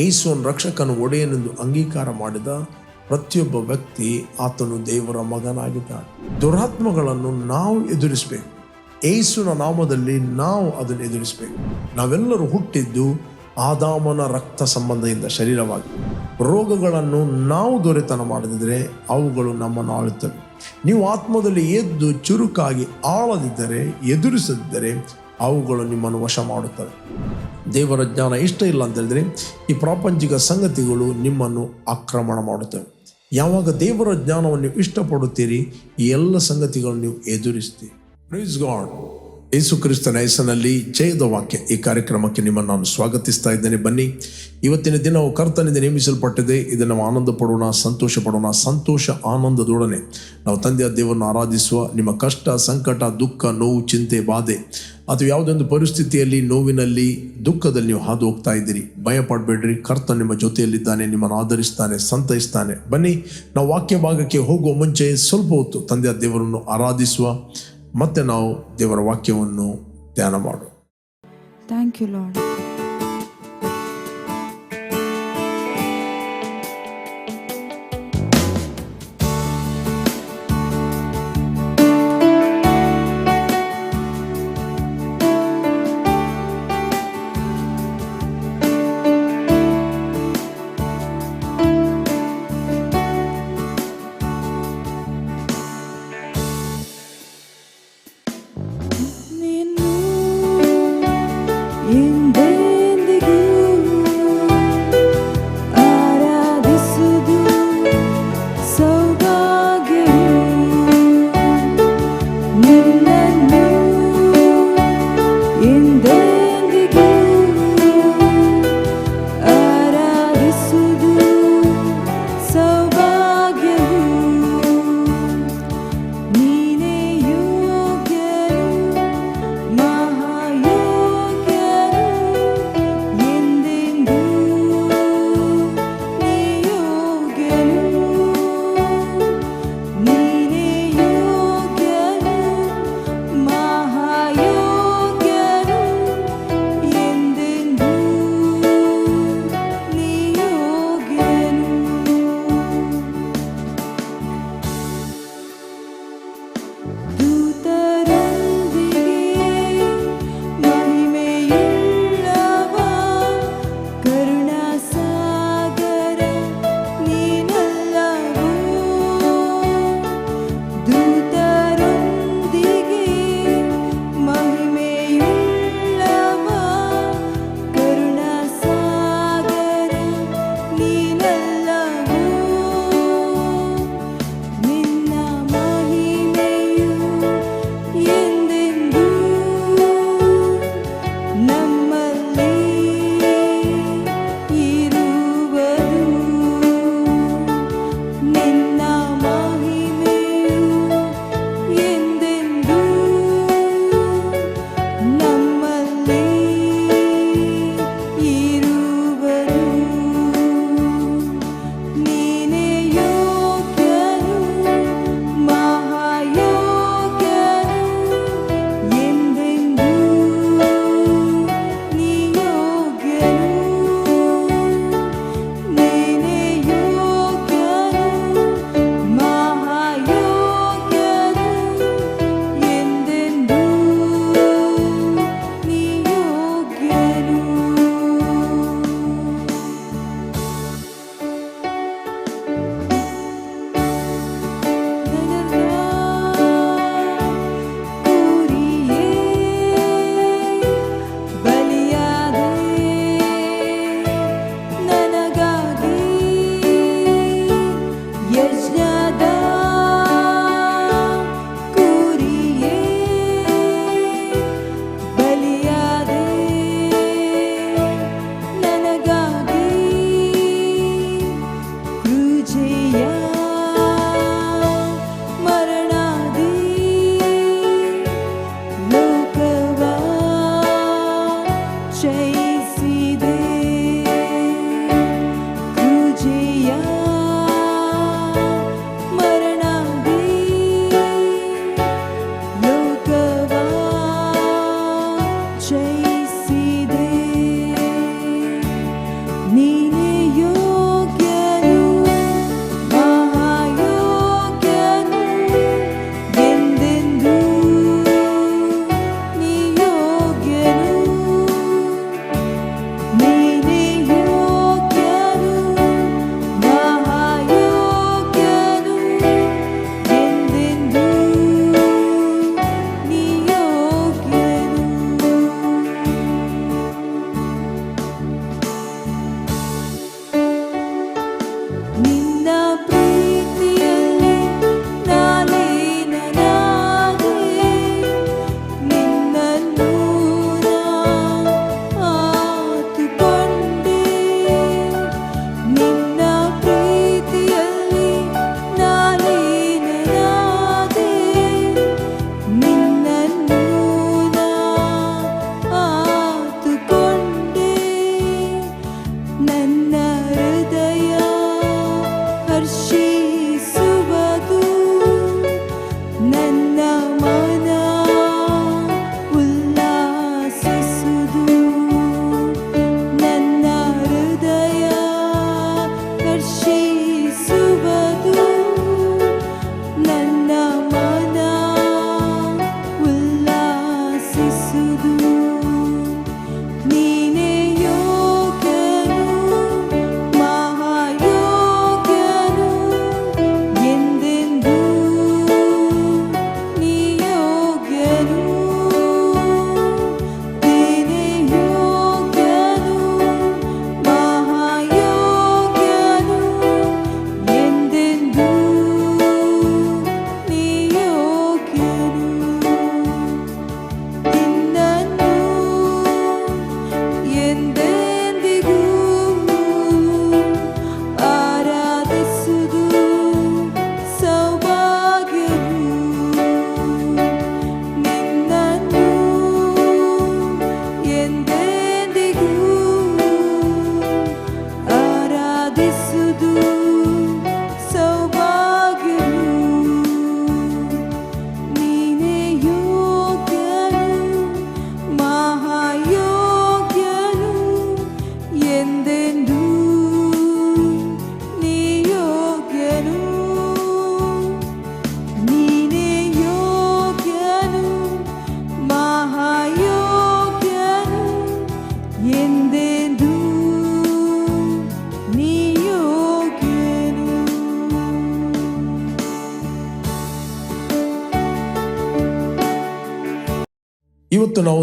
ಯೇಸುವನ್ನು ರಕ್ಷಕನ ಒಡೆಯನೆಂದು ಅಂಗೀಕಾರ ಮಾಡಿದ ಪ್ರತಿಯೊಬ್ಬ ವ್ಯಕ್ತಿ ಆತನು ದೇವರ ಮಗನಾಗಿದ್ದಾನೆ. ದುರಾತ್ಮಗಳನ್ನು ನಾವು ಎದುರಿಸಬೇಕು. ಏಸುನ ನಾಮದಲ್ಲಿ ನಾವು ಅದನ್ನು ಎದುರಿಸಬೇಕು. ನಾವೆಲ್ಲರೂ ಹುಟ್ಟಿದ್ದು ಆದಾಮನ ರಕ್ತ ಸಂಬಂಧದಿಂದ ಶರೀರವಾಗಿ. ರೋಗಗಳನ್ನು ನಾವು ದೊರೆತನ ಮಾಡದಿದ್ದರೆ ಅವುಗಳು ನಮ್ಮನ್ನು ಆಳುತ್ತವೆ. ನೀವು ಆತ್ಮದಲ್ಲಿ ಎದ್ದು ಚುರುಕಾಗಿ ಆಳದಿದ್ದರೆ, ಎದುರಿಸದಿದ್ದರೆ ಅವುಗಳು ನಿಮ್ಮನ್ನು ವಶ ಮಾಡುತ್ತವೆ. ದೇವರ ಜ್ಞಾನ ಇಷ್ಟ ಇಲ್ಲ ಅಂತ ಹೇಳಿದ್ರೆ ಈ ಪ್ರಾಪಂಚಿಕ ಸಂಗತಿಗಳು ನಿಮ್ಮನ್ನು ಆಕ್ರಮಣ ಮಾಡುತ್ತವೆ. ಯಾವಾಗ ದೇವರ ಜ್ಞಾನವನ್ನು ನೀವು ಇಷ್ಟಪಡುತ್ತೀರಿ, ಈ ಎಲ್ಲ ಸಂಗತಿಗಳನ್ನು ನೀವು ಎದುರಿಸ್ತೀರಿ. ಪ್ರೈಸ್ ಗಾಡ್ ಯೇಸು ಕ್ರಿಸ್ತನ ಹೆಸರಿನಲ್ಲಿ ಜಯದ ವಾಕ್ಯ ಈ ಕಾರ್ಯಕ್ರಮಕ್ಕೆ ನಿಮ್ಮನ್ನು ನಾನು ಸ್ವಾಗತಿಸ್ತಾ ಇದ್ದೇನೆ. ಬನ್ನಿ, ಇವತ್ತಿನ ದಿನವು ಕರ್ತನಿಂದ ನೇಮಿಸಲ್ಪಟ್ಟಿದೆ. ಇದನ್ನು ನಾವು ಆನಂದ ಪಡೋಣ ಸಂತೋಷ ಪಡೋಣ ಸಂತೋಷ ಆನಂದದೊಡನೆ. ನಾವು ತಂದೆಯ ದೇವರನ್ನು ಆರಾಧಿಸುವ ನಿಮ್ಮ ಕಷ್ಟ, ಸಂಕಟ, ದುಃಖ, ನೋವು, ಚಿಂತೆ, ಬಾಧೆ, ಅಥವಾ ಯಾವುದೊಂದು ಪರಿಸ್ಥಿತಿಯಲ್ಲಿ, ನೋವಿನಲ್ಲಿ, ದುಃಖದಲ್ಲಿ ನೀವು ಹಾದು ಹೋಗ್ತಾ ಇದ್ದೀರಿ. ಭಯ ಪಡಬೇಡ್ರಿ ಕರ್ತ ನಿಮ್ಮ ಜೊತೆಯಲ್ಲಿದ್ದಾನೆ, ನಿಮ್ಮನ್ನು ಆಧರಿಸ್ತಾನೆ, ಸಂತೈಸ್ತಾನೆ. ಬನ್ನಿ, ನಾವು ವಾಕ್ಯ ಭಾಗಕ್ಕೆ ಹೋಗುವ ಮುಂಚೆ ಸ್ವಲ್ಪ ಹೊತ್ತು ತಂದೆಯ ದೇವರನ್ನು ಆರಾಧಿಸುವ ಮತ್ತೆ ನಾವು ದೇವರ ವಾಕ್ಯವನ್ನು ಧ್ಯಾನ ಮಾಡೋಣ ಥ್ಯಾಂಕ್ ಯು Lord.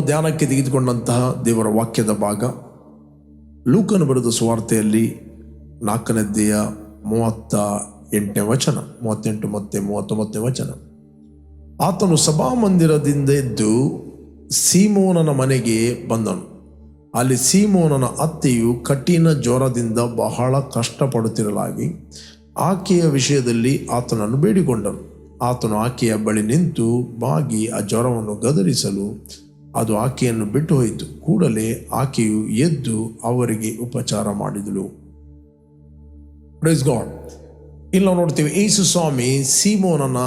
ಧ್ಯಾನಕ್ಕೆ ತೆಗೆದುಕೊಂಡಂತಹ ದೇವರ ವಾಕ್ಯದ ಭಾಗ. ಲೂಕನು ಬರೆದ ಸುವಾರ್ತೆಯಲ್ಲಿ ನಾಲ್ಕನೇದ್ದೆಯ ಮೂವತ್ತ ಎಂಟನೇ ವಚನ, ಮೂವತ್ತೆಂಟು ಮತ್ತೆ ಮೂವತ್ತೊಂಬತ್ತನೇ ವಚನ. ಆತನು ಸಭಾಮಂದಿರದಿಂದ ಎದ್ದು ಸೀಮೋನನ ಮನೆಗೆ ಬಂದನು. ಅಲ್ಲಿ ಸೀಮೋನನ ಅತ್ತೆಯು ಕಠಿಣ ಜ್ವರದಿಂದ ಬಹಳ ಕಷ್ಟಪಡುತ್ತಿರಲಾಗಿ ಆಕೆಯ ವಿಷಯದಲ್ಲಿ ಆತನನ್ನು ಬೇಡಿಕೊಂಡನು. ಆತನು ಆಕೆಯ ಬಳಿ ನಿಂತು ಬಾಗಿ ಆ ಜ್ವರವನ್ನು ಗದರಿಸಲು ಅದು ಆಕೆಯನ್ನು ಬಿಟ್ಟು ಹೋಯಿತು. ಕೂಡಲೇ ಆಕೆಯು ಎದ್ದು ಅವರಿಗೆ ಉಪಚಾರ ಮಾಡಿದಳು. ಗಾಡ್ ಇಲ್ಲಿ ನಾವು ನೋಡ್ತೀವಿ ಯೇಸು ಸ್ವಾಮಿ ಸೀಮೋನನ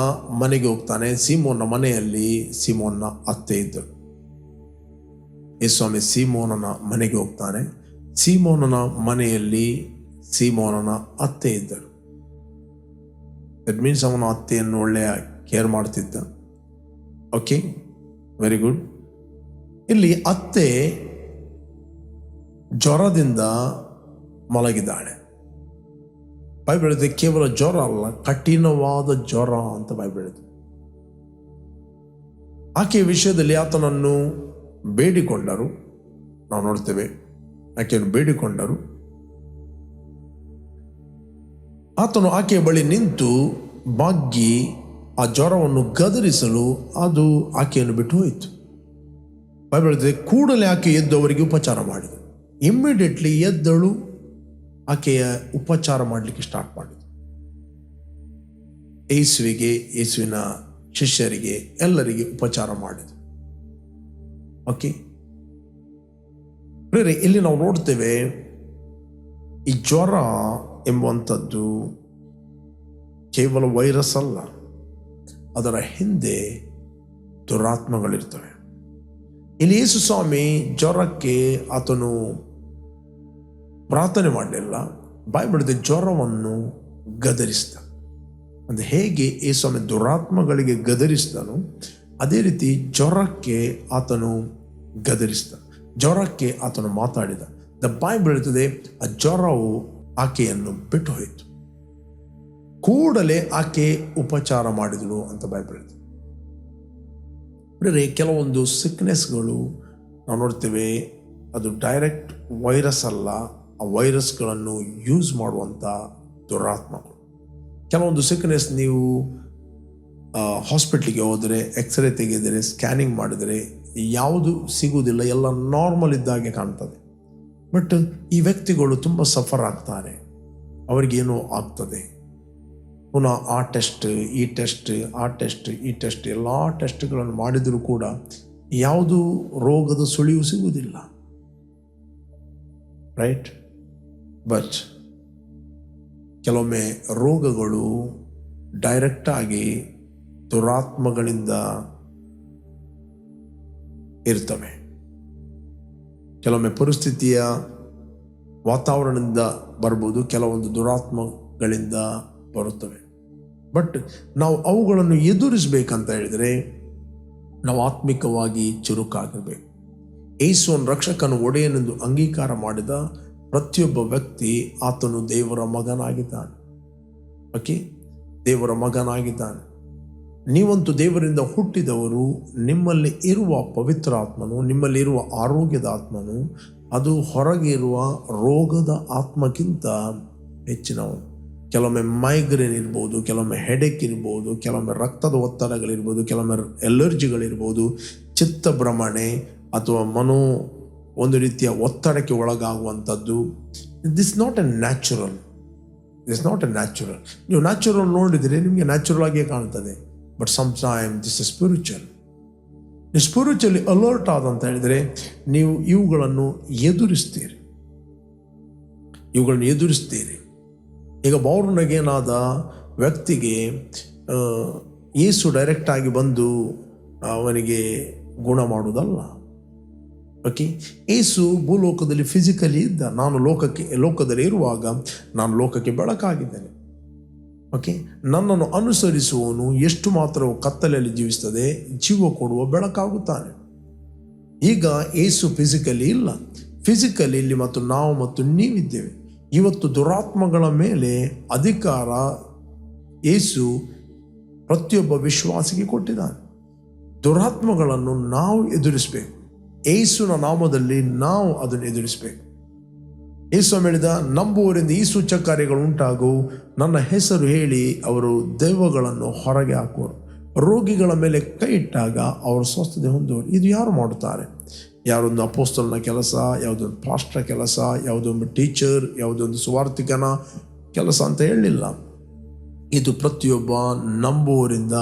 ಮನೆಗೆ ಹೋಗ್ತಾನೆ. ಸೀಮೋನ ಮನೆಯಲ್ಲಿ ಸೀಮೋನ ಅತ್ತೆ ಇದ್ದರು. ಯೇಸು ಸ್ವಾಮಿ ಸೀಮೋನನ ಮನೆಗೆ ಹೋಗ್ತಾನೆ. ಸೀಮೋನನ ಮನೆಯಲ್ಲಿ ಸೀಮೋನನ ಅತ್ತೆ ಇದ್ದರು. ದಟ್ ಮೀನ್ಸ್ ಅವನ ಅತ್ತೆಯನ್ನು ಒಳ್ಳೆಯ ಕೇರ್ ಮಾಡ್ತಿದ್ದ ಓಕೆ ವೆರಿ ಗುಡ್ ಇಲ್ಲಿ ಅತ್ತೆ ಜ್ವರದಿಂದ ಮಲಗಿದ್ದಾಳೆ. ಬೈಬಲ್ ಹೇಳಿದೆ ಕೇವಲ ಜ್ವರ ಅಲ್ಲ, ಕಠಿಣವಾದ ಜ್ವರ ಅಂತ ಬೈಬಲ್ ಹೇಳಿದೆ ಆಕೆಯ ವಿಷಯದಲ್ಲಿ ಆತನನ್ನು ಬೇಡಿಕೊಂಡರು. ನಾವು ನೋಡ್ತೇವೆ, ಆಕೆಯನ್ನು ಬೇಡಿಕೊಂಡರು. ಆತನು ಆಕೆಯ ಬಳಿ ನಿಂತು ಬಾಗಿ ಆ ಜ್ವರವನ್ನು ಗದರಿಸಲು ಅದು ಆಕೆಯನ್ನು ಬಿಟ್ಟು ಹೋಯಿತು. ಬೈಬಲ್ ಕೂಡಲೇ ಆಕೆ ಎದ್ದು ಅವರಿಗೆ ಉಪಚಾರ ಮಾಡಿದೆ. ಇಮ್ಮಿಡಿಯೇಟ್ಲಿ ಎದ್ದಳು, ಆಕೆಯ ಉಪಚಾರ ಮಾಡಲಿಕ್ಕೆ ಸ್ಟಾರ್ಟ್ ಮಾಡಿದೆ. ಯೇಸುವಿಗೆ, ಯೇಸುವಿನ ಶಿಷ್ಯರಿಗೆ, ಎಲ್ಲರಿಗೆ ಉಪಚಾರ ಮಾಡಿದೆ. ಓಕೆ ಬೇರೆ ಇಲ್ಲಿ ನಾವು ನೋಡ್ತೇವೆ, ಈ ಜ್ವರ ಎಂಬುವಂಥದ್ದು ಕೇವಲ ವೈರಸ್ ಅಲ್ಲ, ಅದರ ಹಿಂದೆ ದುರಾತ್ಮಗಳಿರ್ತವೆ. ಇಲ್ಲಿ ಯೇಸು ಸ್ವಾಮಿ ಜ್ವರಕ್ಕೆ ಆತನು ಪ್ರಾರ್ಥನೆ ಮಾಡಲಿಲ್ಲ. ಬಾಯ್ಬಿಡದೆ ಜ್ವರವನ್ನು ಗದರಿಸಿದ. ಅಂದರೆ ಹೇಗೆ ಯೇಸು ಸ್ವಾಮಿ ದುರಾತ್ಮಗಳಿಗೆ ಗದರಿಸಿದನು, ಅದೇ ರೀತಿ ಜ್ವರಕ್ಕೆ ಆತನು ಗದರಿಸಿದ. ಜ್ವರಕ್ಕೆ ಆತನು ಮಾತಾಡಿದ. ದ ಬಾಯಿ ಬೀಳುತ್ತದೆ ಆ ಜ್ವರವು ಆಕೆಯನ್ನು ಬಿಟ್ಟು ಹೋಯಿತು ಕೂಡಲೇ ಆಕೆ ಉಪಚಾರ ಮಾಡಿದಳು ಅಂತ ಬಾಯಿ ಹೇಳ್ತದೆ. ಬಿಟ್ಟರೆ ಕೆಲವೊಂದು ಸಿಕ್ನೆಸ್ಗಳು ನಾವು ನೋಡ್ತೇವೆ, ಅದು ಡೈರೆಕ್ಟ್ ವೈರಸ್ ಅಲ್ಲ, ಆ ವೈರಸ್ಗಳನ್ನು ಯೂಸ್ ಮಾಡುವಂಥ ದುರಾತ್ಮಗಳು. ಕೆಲವೊಂದು ಸಿಕ್ನೆಸ್ ನೀವು ಹಾಸ್ಪಿಟ್ಲಿಗೆ ಹೋದರೆ ಎಕ್ಸ್ರೇ ತೆಗೆದರೆ ಸ್ಕ್ಯಾನಿಂಗ್ ಮಾಡಿದರೆ, ಯಾವುದು ಸಿಗುವುದಿಲ್ಲ, ಎಲ್ಲ ನಾರ್ಮಲ್ ಇದ್ದಾಗೆ ಕಾಣ್ತದೆ. ಬಟ್ ಈ ವ್ಯಕ್ತಿಗಳು ತುಂಬ ಸಫರ್ ಆಗ್ತಾರೆ. ಅವರಿಗೇನೋ ಆಗ್ತದೆ. ಪುನಃ ಆ ಟೆಸ್ಟ್, ಈ ಟೆಸ್ಟ್, ಆ ಟೆಸ್ಟ್, ಈ ಟೆಸ್ಟ್, ಎಲ್ಲ ಟೆಸ್ಟ್ಗಳನ್ನು ಮಾಡಿದರೂ ಕೂಡ ಯಾವುದು ರೋಗದ ಸುಳಿವು ಸಿಗುವುದಿಲ್ಲ. ರೈಟ್ ಬಟ್ ಕೆಲವೊಮ್ಮೆ ರೋಗಗಳು ಡೈರೆಕ್ಟಾಗಿ ದುರಾತ್ಮಗಳಿಂದ ಇರ್ತವೆ. ಕೆಲವೊಮ್ಮೆ ಪರಿಸ್ಥಿತಿಯ ವಾತಾವರಣದಿಂದ ಬರ್ಬೋದು, ಕೆಲವೊಂದು ದುರಾತ್ಮಗಳಿಂದ ಬರುತ್ತವೆ. ಬಟ್ ನಾವು ಅವುಗಳನ್ನು ಎದುರಿಸಬೇಕಂತ ಹೇಳಿದರೆ, ನಾವು ಆತ್ಮಿಕವಾಗಿ ಚುರುಕಾಗಿರಬೇಕು. ಏಸುವನ್ನು ರಕ್ಷಕನು ಒಡೆಯನೆಂದು ಅಂಗೀಕಾರ ಮಾಡಿದ ಪ್ರತಿಯೊಬ್ಬ ವ್ಯಕ್ತಿ ಆತನು ದೇವರ ಮಗನಾಗಿದ್ದಾನೆ. ಓಕೆ ದೇವರ ಮಗನಾಗಿದ್ದಾನೆ. ನೀವಂತೂ ದೇವರಿಂದ ಹುಟ್ಟಿದವರು, ನಿಮ್ಮಲ್ಲಿ ಇರುವ ಪವಿತ್ರ ಆತ್ಮನು ನಿಮ್ಮಲ್ಲಿರುವ ಆರೋಗ್ಯದ ಆತ್ಮನು, ಅದು ಹೊರಗಿರುವ ರೋಗದ ಆತ್ಮಕ್ಕಿಂತ ಹೆಚ್ಚಿನವನು. ಕೆಲವೊಮ್ಮೆ ಮೈಗ್ರೇನ್ ಇರ್ಬೋದು, ಕೆಲವೊಮ್ಮೆ ಹೆಡೆಕ್ ಇರ್ಬೋದು, ಕೆಲವೊಮ್ಮೆ ರಕ್ತದ ಒತ್ತಡಗಳಿರ್ಬೋದು, ಕೆಲವೊಮ್ಮೆ ಎಲರ್ಜಿಗಳಿರ್ಬೋದು ಚಿತ್ತಭ್ರಮಣೆ ಅಥವಾ ಮನೋ ಒಂದು ರೀತಿಯ ಒತ್ತಡಕ್ಕೆ ಒಳಗಾಗುವಂಥದ್ದು. This not A natural this not A natural ನೀವು ನ್ಯಾಚುರಲ್ ನೋಡಿದರೆ ನಿಮಗೆ ನ್ಯಾಚುರಲ್ ಆಗಿಯೇ ಕಾಣ್ತದೆ. But some time this is spiritual ನೀವು ಸ್ಪಿರಿಚುವಲಿ ಅಲರ್ಟ್ ಆದಂತ ಹೇಳಿದರೆ ನೀವು ಇವುಗಳನ್ನು ಎದುರಿಸ್ತೀರಿ. ಇವುಗಳನ್ನು ಎದುರಿಸ್ತೀರಿ. ಈಗ ಬೌರ್ನಗೇನಾದ ವ್ಯಕ್ತಿಗೆ ಏಸು ಯೇಸು ಡೈರೆಕ್ಟ್ ಆಗಿ ಬಂದು ಅವನಿಗೆ ಗುಣ ಮಾಡುವುದಲ್ಲ. ಓಕೆ ಏಸು ಭೂಲೋಕದಲ್ಲಿ ಫಿಸಿಕಲಿ ಇದ್ದ. ನಾನು ಲೋಕಕ್ಕೆ, ಲೋಕದಲ್ಲಿ ಇರುವಾಗ ನಾನು ಲೋಕಕ್ಕೆ ಬೆಳಕಾಗಿದ್ದೇನೆ. ಓಕೆ ನನ್ನನ್ನು ಅನುಸರಿಸುವವನು ಎಷ್ಟು ಮಾತ್ರವು ಕತ್ತಲೆಯಲ್ಲಿ ಜೀವಿಸ್ತದೆ ಜೀವ ಕೊಡುವ ಬೆಳಕಾಗುತ್ತಾನೆ. ಈಗ ಏಸು ಫಿಸಿಕಲಿ ಇಲ್ಲ. ಫಿಸಿಕಲಿ ಇಲ್ಲಿ ಮತ್ತು ನಾವು ಮತ್ತು ನೀವಿದ್ದೇವೆ. ಇವತ್ತು ದುರಾತ್ಮಗಳ ಮೇಲೆ ಅಧಿಕಾರ ಏಸು ಪ್ರತಿಯೊಬ್ಬ ವಿಶ್ವಾಸಿಗೆ ಕೊಟ್ಟಿದ್ದಾನೆ. ದುರಾತ್ಮಗಳನ್ನು ನಾವು ಎದುರಿಸಬೇಕು. ಏಸುನ ನಾಮದಲ್ಲಿ ನಾವು ಅದನ್ನು ಎದುರಿಸಬೇಕು. ಏಸು ಹೇಳಿದ ನಂಬುವರಿಂದ ಈ ಸೂಚಕ ಕಾರ್ಯಗಳು ಉಂಟಾಗು. ನನ್ನ ಹೆಸರು ಹೇಳಿ ಅವರು ದೈವಗಳನ್ನು ಹೊರಗೆ ಹಾಕುವರು. ರೋಗಿಗಳ ಮೇಲೆ ಕೈ ಇಟ್ಟಾಗ ಅವರು ಸ್ವಸ್ಥತೆ ಹೊಂದುವರು. ಇದು ಯಾರು ಮಾಡುತ್ತಾರೆ? ಯಾರೊಂದು ಅಪೋಸ್ತಲ್ನ ಕೆಲಸ, ಯಾವುದೊಂದು ಪಾಸ್ಟ್ರ ಕೆಲಸ, ಯಾವುದೊಂದು ಟೀಚರ್, ಯಾವುದೊಂದು ಸುವಾರ್ಥಿಕನ ಕೆಲಸ ಅಂತ ಹೇಳಲಿಲ್ಲ. ಇದು ಪ್ರತಿಯೊಬ್ಬ ನಂಬುವರಿಂದ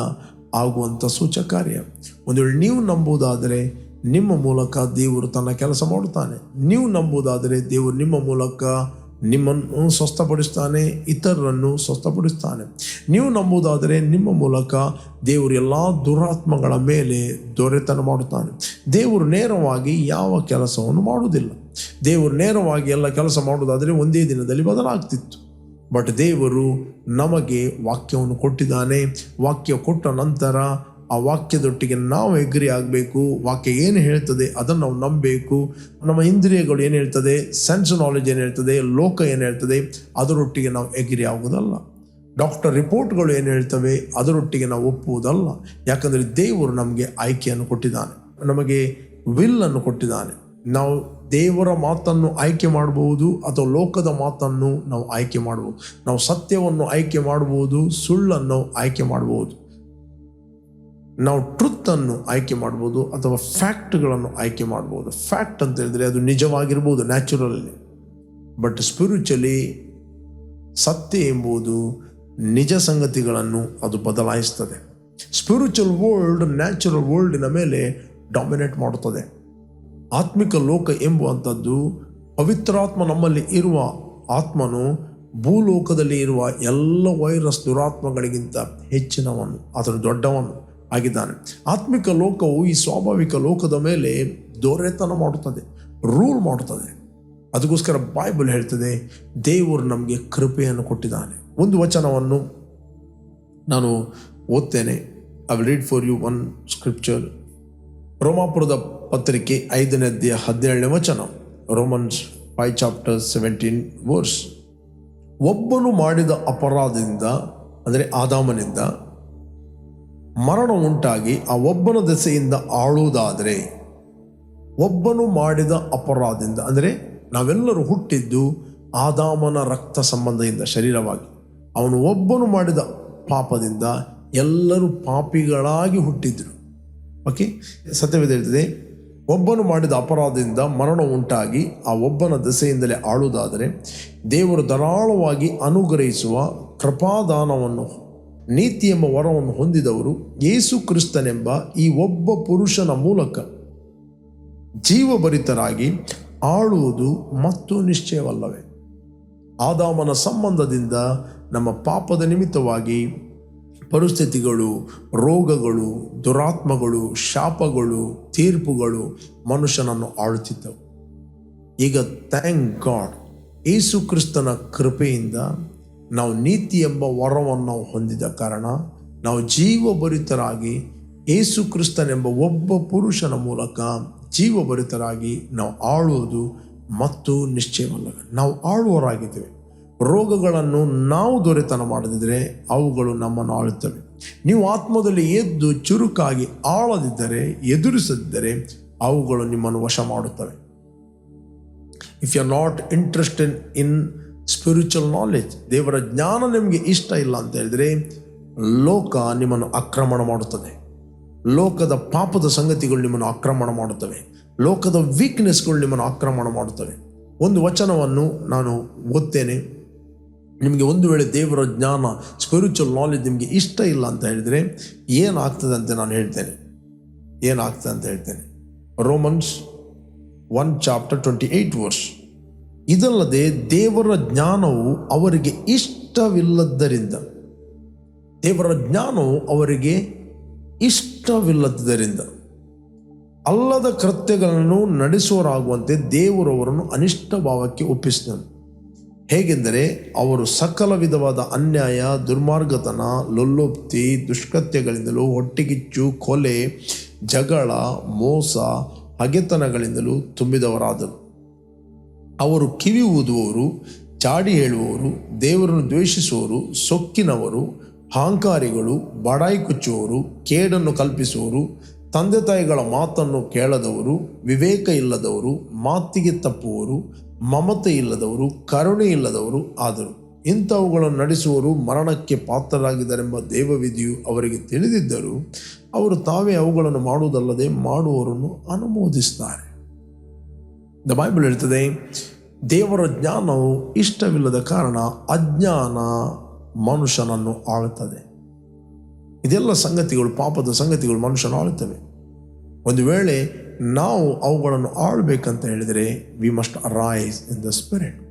ಆಗುವಂಥ ಸೂಚ ಕಾರ್ಯ ಒಂದು ವೇಳೆ ನೀವು ನಂಬುವುದಾದರೆ ನಿಮ್ಮ ಮೂಲಕ ದೇವರು ತನ್ನ ಕೆಲಸ ಮಾಡುತ್ತಾನೆ. ನೀವು ನಂಬುವುದಾದರೆ ದೇವರು ನಿಮ್ಮ ಮೂಲಕ ನಿಮ್ಮನ್ನು ಸ್ವಸ್ಥಪಡಿಸ್ತಾನೆ, ಇತರರನ್ನು ಸ್ವಸ್ಥಪಡಿಸ್ತಾನೆ. ನೀವು ನಂಬುವುದಾದರೆ ನಿಮ್ಮ ಮೂಲಕ ದೇವರು ಎಲ್ಲ ದುರಾತ್ಮಗಳ ಮೇಲೆ ದೊರೆತನ ಮಾಡುತ್ತಾನೆ. ದೇವರು ನೇರವಾಗಿ ಯಾವ ಕೆಲಸವನ್ನು ಮಾಡುವುದಿಲ್ಲ. ದೇವರು ನೇರವಾಗಿ ಎಲ್ಲ ಕೆಲಸ ಮಾಡುವುದಾದರೆ ಒಂದೇ ದಿನದಲ್ಲಿ ಬದಲಾಗ್ತಿತ್ತು. ಬಟ್ ದೇವರು ನಮಗೆ ವಾಕ್ಯವನ್ನು ಕೊಟ್ಟಿದ್ದಾನೆ. ವಾಕ್ಯ ಕೊಟ್ಟ ನಂತರ ಆ ವಾಕ್ಯದೊಟ್ಟಿಗೆ ನಾವು ಎಗ್ರಿ ಆಗಬೇಕು. ವಾಕ್ಯ ಏನು ಹೇಳ್ತದೆ ಅದನ್ನು ನಾವು ನಂಬಬೇಕು. ನಮ್ಮ ಇಂದ್ರಿಯಗಳು ಏನು ಹೇಳ್ತದೆ? ಸೆನ್ಸ್ ನಾಲೆಜ್ ಏನು ಹೇಳ್ತದೆ? ಲೋಕ ಏನು ಹೇಳ್ತದೆ? ಅದರೊಟ್ಟಿಗೆ ನಾವು ಎಗ್ರಿ ಆಗುವುದಲ್ಲ. ಡಾಕ್ಟರ್ ರಿಪೋರ್ಟ್ಗಳು ಏನು ಹೇಳ್ತವೆ? ಅದರೊಟ್ಟಿಗೆ ನಾವು ಒಪ್ಪುವುದಲ್ಲ. ಯಾಕಂದರೆ ದೇವರು ನಮಗೆ ಆಯ್ಕೆಯನ್ನು ಕೊಟ್ಟಿದ್ದಾನೆ. ನಮಗೆ ವಿಲ್ಲನ್ನು ಕೊಟ್ಟಿದ್ದಾನೆ. ನಾವು ದೇವರ ಮಾತನ್ನು ಆಯ್ಕೆ ಮಾಡಬಹುದು ಅಥವಾ ಲೋಕದ ಮಾತನ್ನು ನಾವು ಆಯ್ಕೆ ಮಾಡಬಹುದು ನಾವು ಸತ್ಯವನ್ನು ಆಯ್ಕೆ ಮಾಡಬಹುದು ಸುಳ್ಳನ್ನು ಆಯ್ಕೆ ಮಾಡಬಹುದು ನಾವು ಟ್ರುತ್ತನ್ನು ಆಯ್ಕೆ ಮಾಡ್ಬೋದು ಅಥವಾ ಫ್ಯಾಕ್ಟ್ಗಳನ್ನು ಆಯ್ಕೆ ಮಾಡ್ಬೋದು. ಫ್ಯಾಕ್ಟ್ ಅಂತ ಹೇಳಿದ್ರೆ ಅದು ನಿಜವಾಗಿರ್ಬೋದು ನ್ಯಾಚುರಲಿ ಬಟ್ ಸ್ಪಿರಿಚುಲಿ ಸತ್ಯ ಎಂಬುದು ನಿಜ ಸಂಗತಿಗಳನ್ನು ಅದು ಬದಲಾಯಿಸ್ತದೆ. ಸ್ಪಿರಿಚುವಲ್ ವರ್ಲ್ಡ್ ನ್ಯಾಚುರಲ್ ವರ್ಲ್ಡಿನ ಮೇಲೆ ಡಾಮಿನೇಟ್ ಮಾಡುತ್ತದೆ. ಆತ್ಮಿಕ ಲೋಕ ಎಂಬುವಂಥದ್ದು ಪವಿತ್ರಾತ್ಮ ನಮ್ಮಲ್ಲಿ ಇರುವ ಆತ್ಮನು ಭೂಲೋಕದಲ್ಲಿ ಇರುವ ಎಲ್ಲ ವೈರಸ್ ದುರಾತ್ಮಗಳಿಗಿಂತ ಹೆಚ್ಚಿನವನು ಅದರ ದೊಡ್ಡವನು. ಆಗಿದ್ದಾನೆ. ಆತ್ಮಿಕ ಲೋಕವು ಈ ಸ್ವಾಭಾವಿಕ ಲೋಕದ ಮೇಲೆ ದೊರೆತನ ಮಾಡುತ್ತದೆ, ರೂಲ್ ಮಾಡುತ್ತದೆ. ಅದಕ್ಕೋಸ್ಕರ ಬೈಬಲ್ ಹೇಳ್ತದೆ, ದೇವರು ನಮಗೆ ಕೃಪೆಯನ್ನು ಕೊಟ್ಟಿದ್ದಾನೆ. ಒಂದು ವಚನವನ್ನು ನಾನು ಓದ್ತೇನೆ. I will read for you one scripture ರೋಮಾಪುರದ ಪತ್ರಿಕೆ ಐದನೇ ಅಧ್ಯಾಯ ಹದಿನೇಳನೇ ವಚನ. Romans five chapter seventeen verse ಒಬ್ಬನು ಮಾಡಿದ ಅಪರಾಧದಿಂದ, ಅಂದರೆ ಆದಾಮನಿಂದ ಮರಣ ಉಂಟಾಗಿ ಆ ಒಬ್ಬನ ದೆಸೆಯಿಂದ ಆಳುವುದಾದರೆ, ಒಬ್ಬನು ಮಾಡಿದ ಅಪರಾಧದಿಂದ, ಅಂದರೆ ನಾವೆಲ್ಲರೂ ಹುಟ್ಟಿದ್ದು ಆದಾಮನ ರಕ್ತ ಸಂಬಂಧದಿಂದ ಶರೀರವಾಗಿ. ಅವನು ಒಬ್ಬನು ಮಾಡಿದ ಪಾಪದಿಂದ ಎಲ್ಲರೂ ಪಾಪಿಗಳಾಗಿ ಹುಟ್ಟಿದ್ರು. ಓಕೆ ಸತ್ಯವೇದ ಹೇಳ್ತದೆ, ಒಬ್ಬನು ಮಾಡಿದ ಅಪರಾಧದಿಂದ ಮರಣ ಉಂಟಾಗಿ ಆ ಒಬ್ಬನ ದೆಸೆಯಿಂದಲೇ ಆಳುವುದಾದರೆ, ದೇವರು ಧಾರಾಳವಾಗಿ ಅನುಗ್ರಹಿಸುವ ಕೃಪಾದಾನವನ್ನು ನೀತಿ ಎಂಬ ವರವನ್ನು ಹೊಂದಿದವರು ಯೇಸು ಕ್ರಿಸ್ತನೆಂಬ ಈ ಒಬ್ಬ ಪುರುಷನ ಮೂಲಕ ಜೀವಭರಿತರಾಗಿ ಆಳುವುದು ಮತ್ತು ನಿಶ್ಚಯವಲ್ಲವೇ? ಆದಾಮನ ಸಂಬಂಧದಿಂದ ನಮ್ಮ ಪಾಪದ ನಿಮಿತ್ತವಾಗಿ ಪರಿಸ್ಥಿತಿಗಳು, ರೋಗಗಳು, ದುರಾತ್ಮಗಳು, ಶಾಪಗಳು, ತೀರ್ಪುಗಳು ಮನುಷ್ಯನನ್ನು ಆಳುತ್ತಿದ್ದವು. ಈಗ ಥ್ಯಾಂಕ್ ಗಾಡ್ ಯೇಸು ಕ್ರಿಸ್ತನ ಕೃಪೆಯಿಂದ ನಾವು ನೀತಿ ಎಂಬ ವರವನ್ನು ಹೊಂದಿದ ಕಾರಣ ನಾವು ಜೀವಭರಿತರಾಗಿ ಏಸು ಕ್ರಿಸ್ತನೆಂಬ ಒಬ್ಬ ಪುರುಷನ ಮೂಲಕ ಜೀವಭರಿತರಾಗಿ ನಾವು ಆಳುವುದು ಮತ್ತು ನಿಶ್ಚಯವಲ್ಲ. ನಾವು ಆಳುವರಾಗಿದ್ದೇವೆ ರೋಗಗಳನ್ನು ನಾವು ದೊರೆತನ ಮಾಡದಿದ್ದರೆ ಅವುಗಳು ನಮ್ಮನ್ನು ಆಳುತ್ತವೆ. ನೀವು ಆತ್ಮದಲ್ಲಿ ಎದ್ದು ಚುರುಕಾಗಿ ಆಳದಿದ್ದರೆ, ಎದುರಿಸದಿದ್ದರೆ ಅವುಗಳು ನಿಮ್ಮನ್ನು ವಶ ಮಾಡುತ್ತವೆ. If you are not interested in spiritual knowledge ದೇವರ ಜ್ಞಾನ ನಿಮಗೆ ಇಷ್ಟ ಇಲ್ಲ ಅಂತ ಹೇಳಿದರೆ, ಲೋಕ ನಿಮ್ಮನ್ನು ಆಕ್ರಮಣ ಮಾಡುತ್ತದೆ. ಲೋಕದ ಪಾಪದ ಸಂಗತಿಗಳು ನಿಮ್ಮನ್ನು ಆಕ್ರಮಣ ಮಾಡುತ್ತವೆ. ಲೋಕದ ವೀಕ್ನೆಸ್ಗಳು ನಿಮ್ಮನ್ನು ಆಕ್ರಮಣ ಮಾಡುತ್ತವೆ. ಒಂದು ವಚನವನ್ನು ನಾನು ಓದ್ತೇನೆ. ನಿಮಗೆ ಒಂದು ವೇಳೆ ದೇವರ ಜ್ಞಾನ ಸ್ಪಿರಿಚುವಲ್ ನಾಲೆಜ್ ನಿಮಗೆ ಇಷ್ಟ ಇಲ್ಲ ಅಂತ ಹೇಳಿದರೆ ಏನಾಗ್ತದೆ ಅಂತ ನಾನು ಹೇಳ್ತೇನೆ. ಏನಾಗ್ತದೆ ಅಂತ ಹೇಳ್ತೇನೆ. Romans one chapter twenty eight verse. ಇದಲ್ಲದೆ ದೇವರ ಜ್ಞಾನವು ಅವರಿಗೆ ಇಷ್ಟವಿಲ್ಲದ್ದರಿಂದ. ದೇವರ ಜ್ಞಾನವು ಅವರಿಗೆ ಇಷ್ಟವಿಲ್ಲದ್ದರಿಂದ. ಅಲ್ಲದ ಕೃತ್ಯಗಳನ್ನು ನಡೆಸುವರಾಗುವಂತೆ ದೇವರವರನ್ನು ಅನಿಷ್ಟ ಭಾವಕ್ಕೆ ಒಪ್ಪಿಸಿದನು. ಹೇಗೆಂದರೆ ಅವರು ಸಕಲ ವಿಧವಾದ ಅನ್ಯಾಯ, ದುರ್ಮಾರ್ಗತನ, ಲೊಲ್ಲೊಪ್ತಿ, ದುಷ್ಕೃತ್ಯಗಳಿಂದಲೂ ಹೊಟ್ಟೆಗಿಚ್ಚು ಕೊಲೆ, ಜಗಳ, ಮೋಸ, ಹಗೆತನಗಳಿಂದಲೂ ತುಂಬಿದವರಾದರು. ಅವರು ಕಿವಿ ಊದುವವರು, ಚಾಡಿ ಹೇಳುವವರು, ದೇವರನ್ನು ದ್ವೇಷಿಸುವವರು, ಸೊಕ್ಕಿನವರು ಅಹಂಕಾರಿಗಳು ಬಡಾಯಿ ಕುಚ್ಚುವವರು, ಕೇಡನ್ನು ಕಲ್ಪಿಸುವವರು, ತಂದೆ ತಾಯಿಗಳ ಮಾತನ್ನು ಕೇಳದವರು, ವಿವೇಕ ಇಲ್ಲದವರು, ಮಾತಿಗೆ ತಪ್ಪುವರು ಮಮತೆ ಇಲ್ಲದವರು, ಕರುಣೆ ಇಲ್ಲದವರು ಆದರು. ಇಂಥವುಗಳನ್ನು ನಡೆಸುವರು ಮರಣಕ್ಕೆ ಪಾತ್ರರಾಗಿದ್ದಾರೆಂಬ ದೇವವಿಧಿಯು ಅವರಿಗೆ ತಿಳಿದಿದ್ದರೂ, ಅವರು ತಾವೇ ಅವುಗಳನ್ನು ಮಾಡುವುದಲ್ಲದೆ ಮಾಡುವವರನ್ನು ಅನುಮೋದಿಸ್ತಾರೆ ದ ಬೈಬಲ್ ಹೇಳ್ತದೆ ದೇವರ ಜ್ಞಾನವು ಇಷ್ಟವಿಲ್ಲದ ಕಾರಣ ಅಜ್ಞಾನ ಮನುಷ್ಯನನ್ನು ಆಳುತ್ತದೆ. ಇದೆಲ್ಲ ಸಂಗತಿಗಳು, ಪಾಪದ ಸಂಗತಿಗಳು ಮನುಷ್ಯನ ಆಳುತ್ತವೆ. ಒಂದು ವೇಳೆ ನಾವು ಅವುಗಳನ್ನು ಆಳ್ಬೇಕಂತ ಹೇಳಿದರೆ we must arise in the spirit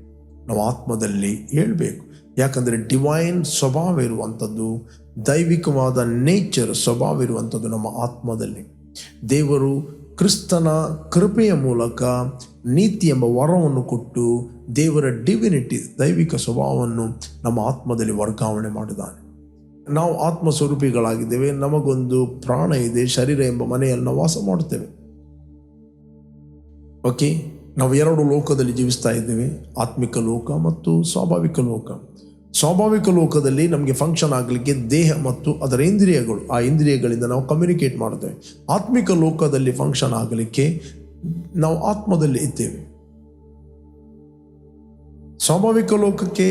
ನಾವು ಆತ್ಮದಲ್ಲಿ ಹೇಳಬೇಕು ಯಾಕಂದರೆ ಡಿವೈನ್ ಸ್ವಭಾವ ಇರುವಂಥದ್ದು, ದೈವಿಕವಾದ ನೇಚರ್ ಸ್ವಭಾವ ಇರುವಂಥದ್ದು ನಮ್ಮ ಆತ್ಮದಲ್ಲಿ. ದೇವರು ಕ್ರಿಸ್ತನ ಕೃಪೆಯ ಮೂಲಕ ನೀತಿ ಎಂಬ ವರವನ್ನು ಕೊಟ್ಟು ದೇವರ ಡಿವಿನಿಟಿ ದೈವಿಕ ಸ್ವಭಾವವನ್ನು ನಮ್ಮ ಆತ್ಮದಲ್ಲಿ ವರ್ಗಾವಣೆ ಮಾಡಿದ್ದಾನೆ. ನಾವು ಆತ್ಮ ಸ್ವರೂಪಿಗಳಾಗಿದ್ದೇವೆ ನಮಗೊಂದು ಪ್ರಾಣ ಇದೆ, ಶರೀರ ಎಂಬ ಮನೆಯನ್ನು ವಾಸ ಮಾಡುತ್ತೇವೆ. ಓಕೆ ನಾವು ಎರಡು ಲೋಕದಲ್ಲಿ ಜೀವಿಸ್ತಾ ಇದ್ದೇವೆ, ಆತ್ಮಿಕ ಲೋಕ ಮತ್ತು ಸ್ವಾಭಾವಿಕ ಲೋಕ. ಸ್ವಾಭಾವಿಕ ಲೋಕದಲ್ಲಿ ನಮಗೆ ಫಂಕ್ಷನ್ ಆಗಲಿಕ್ಕೆ ದೇಹ ಮತ್ತು ಅದರ ಇಂದ್ರಿಯಗಳು, ಆ ಇಂದ್ರಿಯಗಳಿಂದ ನಾವು ಕಮ್ಯುನಿಕೇಟ್ ಮಾಡ್ತೇವೆ ಆತ್ಮಿಕ ಲೋಕದಲ್ಲಿ ಫಂಕ್ಷನ್ ಆಗಲಿಕ್ಕೆ ನಾವು ಆತ್ಮದಲ್ಲಿ ಇದ್ದೇವೆ. ಸ್ವಾಭಾವಿಕ ಲೋಕಕ್ಕೆ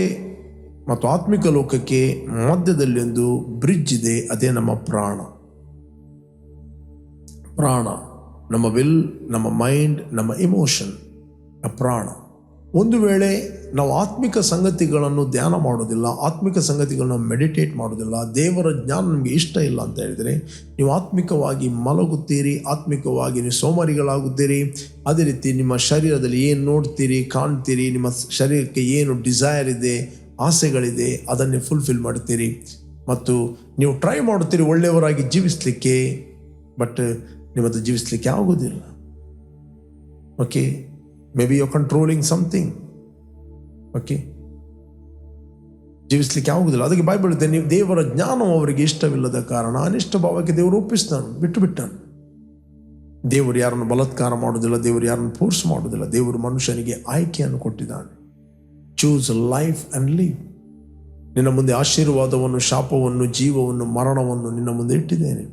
ಮತ್ತು ಆತ್ಮಿಕ ಲೋಕಕ್ಕೆ ಮಧ್ಯದಲ್ಲಿ ಒಂದು ಬ್ರಿಡ್ಜ್ ಇದೆ, ಅದೇ ನಮ್ಮ ಪ್ರಾಣ. ಪ್ರಾಣ, ನಮ್ಮ ವಿಲ್ ನಮ್ಮ ಮೈಂಡ್ ನಮ್ಮ ಇಮೋಷನ್ ಪ್ರಾಣ. ಒಂದು ವೇಳೆ ನಾವು ಆತ್ಮಿಕ ಸಂಗತಿಗಳನ್ನು ಧ್ಯಾನ ಮಾಡೋದಿಲ್ಲ ಆತ್ಮಿಕ ಸಂಗತಿಗಳನ್ನು ಮೆಡಿಟೇಟ್ ಮಾಡೋದಿಲ್ಲ ದೇವರ ಜ್ಞಾನ ನಮಗೆ ಇಷ್ಟ ಇಲ್ಲ ಅಂತ ಹೇಳಿದರೆ, ನೀವು ಆತ್ಮಿಕವಾಗಿ ಮಲಗುತ್ತೀರಿ, ಆತ್ಮಿಕವಾಗಿ ನೀವು ಸೋಮಾರಿಗಳಾಗುತ್ತೀರಿ, ಅದೇ ರೀತಿ ನಿಮ್ಮ ಶರೀರದಲ್ಲಿ ಏನು ನೋಡ್ತೀರಿ, ಕಾಣ್ತೀರಿ, ನಿಮ್ಮ ಶರೀರಕ್ಕೆ ಏನು ಡಿಸೈರ್ ಇದೆ, ಆಸೆಗಳಿದೆ, ಅದನ್ನೇ ಫುಲ್ಫಿಲ್ ಮಾಡ್ತೀರಿ ಮತ್ತು ನೀವು ಟ್ರೈ ಮಾಡುತ್ತೀರಿ ಒಳ್ಳೆಯವರಾಗಿ ಜೀವಿಸಲಿಕ್ಕೆ ಬಟ್ ನಿಮ್ಮದು ಜೀವಿಸಲಿಕ್ಕೆ ಆಗೋದಿಲ್ಲ okay be you controlling something okay ಜೀವಿಸ್ಲಿಕ್ಕೆ ಆಗುವುದಿಲ್ಲ ಅದಕ್ಕೆ ಬಾಯ್ ಬೀಳುತ್ತೆ ನೀವು ದೇವರ ಜ್ಞಾನವು ಅವರಿಗೆ ಇಷ್ಟವಿಲ್ಲದ ಕಾರಣ ಅನಿಷ್ಟ ಭಾವಕ್ಕೆ ದೇವರು ಒಪ್ಪಿಸ್ತಾನೆ, ಬಿಟ್ಟು ಬಿಟ್ಟನು. ದೇವರು ಯಾರನ್ನು ಬಲತ್ಕಾರ ಮಾಡುವುದಿಲ್ಲ, ದೇವರು ಯಾರನ್ನು ಫೋರ್ಸ್ ಮಾಡೋದಿಲ್ಲ ದೇವರು ಮನುಷ್ಯನಿಗೆ ಆಯ್ಕೆಯನ್ನು ಕೊಟ್ಟಿದ್ದಾನೆ. ಚೂಸ್ ಲೈಫ್ ಆ್ಯಂಡ್ ಲೀವ್ ನಿನ್ನ ಮುಂದೆ ಆಶೀರ್ವಾದವನ್ನು, ಶಾಪವನ್ನು, ಜೀವವನ್ನು, ಮರಣವನ್ನು ನಿನ್ನ ಮುಂದೆ ಇಟ್ಟಿದ್ದೇನೆ.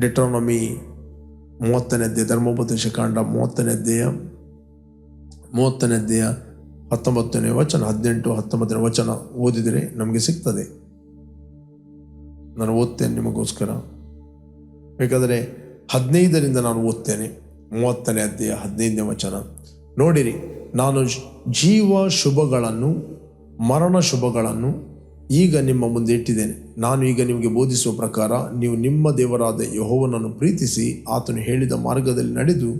ಡೆಟ್ರಾನಮಿ ಮೂವತ್ತನೇ ಅಧ್ಯಾಯ, ಧರ್ಮೋಪದೇಶ ಕಾಂಡ ಮೂವತ್ತನೇ ಅಧ್ಯಾಯ ಮೂವತ್ತನೇ ಅಧ್ಯಾಯ, ಹತ್ತೊಂಬತ್ತನೇ ವಚನ, ಹದಿನೆಂಟು, ಹತ್ತೊಂಬತ್ತನೇ ವಚನ ಓದಿದರೆ ನಮಗೆ ಸಿಗ್ತದೆ. ನಾನು ಓದ್ತೇನೆ ನಿಮಗೋಸ್ಕರ. ಬೇಕಾದರೆ ಹದಿನೈದರಿಂದ ನಾನು ಓದ್ತೇನೆ, ಮೂವತ್ತನೇ ಅಧ್ಯಾಯ, ಹದಿನೈದನೇ ವಚನ. ನೋಡಿರಿ, ನಾನು ಜೀವ ಶುಭಗಳನ್ನು, ಮರಣ ಶುಭಗಳನ್ನು ಈಗ ನಿಮ್ಮ ಮುಂದೆ ಇಟ್ಟಿದ್ದೇನೆ. ನಾನು ಈಗ ನಿಮಗೆ ಬೋಧಿಸುವ ಪ್ರಕಾರ ನೀವು ನಿಮ್ಮ ದೇವರಾದ ಯಹೋವನನ್ನು ಪ್ರೀತಿಸಿ ಆತನು ಹೇಳಿದ ಮಾರ್ಗದಲ್ಲಿ ನಡೆದು